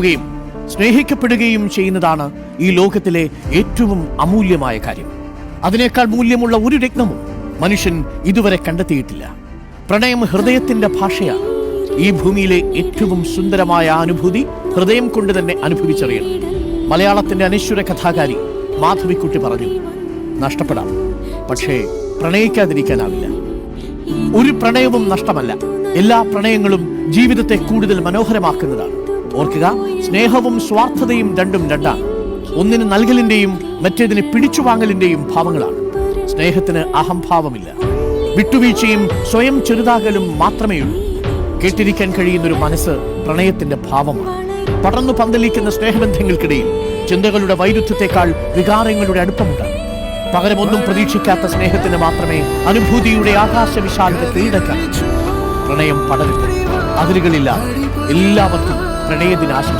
ുകയും സ്നേഹിക്കപ്പെടുകയും ചെയ്യുന്നതാണ് ഈ ലോകത്തിലെ ഏറ്റവും അമൂല്യമായ കാര്യം. അതിനേക്കാൾ മൂല്യമുള്ള ഒരു രത്നവും മനുഷ്യൻ ഇതുവരെ കണ്ടെത്തിയിട്ടില്ല. പ്രണയം ഹൃദയത്തിന്റെ ഭാഷയാണ്. ഈ ഭൂമിയിലെ ഏറ്റവും സുന്ദരമായ അനുഭൂതി ഹൃദയം കൊണ്ട് തന്നെ അനുഭവിച്ചറിയണം. മലയാളത്തിന്റെ അനശ്വര കഥാകാരി മാധവിക്കുട്ടി പറഞ്ഞു നഷ്ടപ്പെടാം. പക്ഷേ പ്രണയിക്കാതിരിക്കാനാവില്ല. ഒരു പ്രണയവും നഷ്ടമല്ല. എല്ലാ പ്രണയങ്ങളും ജീവിതത്തെ കൂടുതൽ മനോഹരമാക്കുന്നതാണ്. ഓർക്കുക സ്നേഹവും സ്വാർത്ഥതയും രണ്ടും രണ്ടാണ് ഒന്നിന് നൽകലിന്റെയും മറ്റേതിന് പിടിച്ചു വാങ്ങലിന്റെയും ഭാവങ്ങളാണ്. സ്നേഹത്തിന് അഹംഭാവമില്ല. വിട്ടുവീഴ്ചയും സ്വയം ചെറുതാകലും മാത്രമേ ഉള്ളൂ. കേട്ടിരിക്കാൻ കഴിയുന്ന ഒരു മനസ്സ് പ്രണയത്തിന്റെ ഭാവമാണ്. പടർന്നു പന്തലിക്കുന്ന സ്നേഹബന്ധങ്ങൾക്കിടയിൽ ചിന്തകളുടെ വൈരുദ്ധ്യത്തെക്കാൾ വികാരങ്ങളുടെ അടുപ്പമുണ്ടാകും. പകരമൊന്നും പ്രതീക്ഷിക്കാത്ത സ്നേഹത്തിന് മാത്രമേ അനുഭൂതിയുടെ ആകാശവിശാലത കീഴടക്കാൻ പ്രണയം പടരുന്നു അതിരുകളില്ല. എല്ലാവർക്കും പ്രണയദിനാശംസ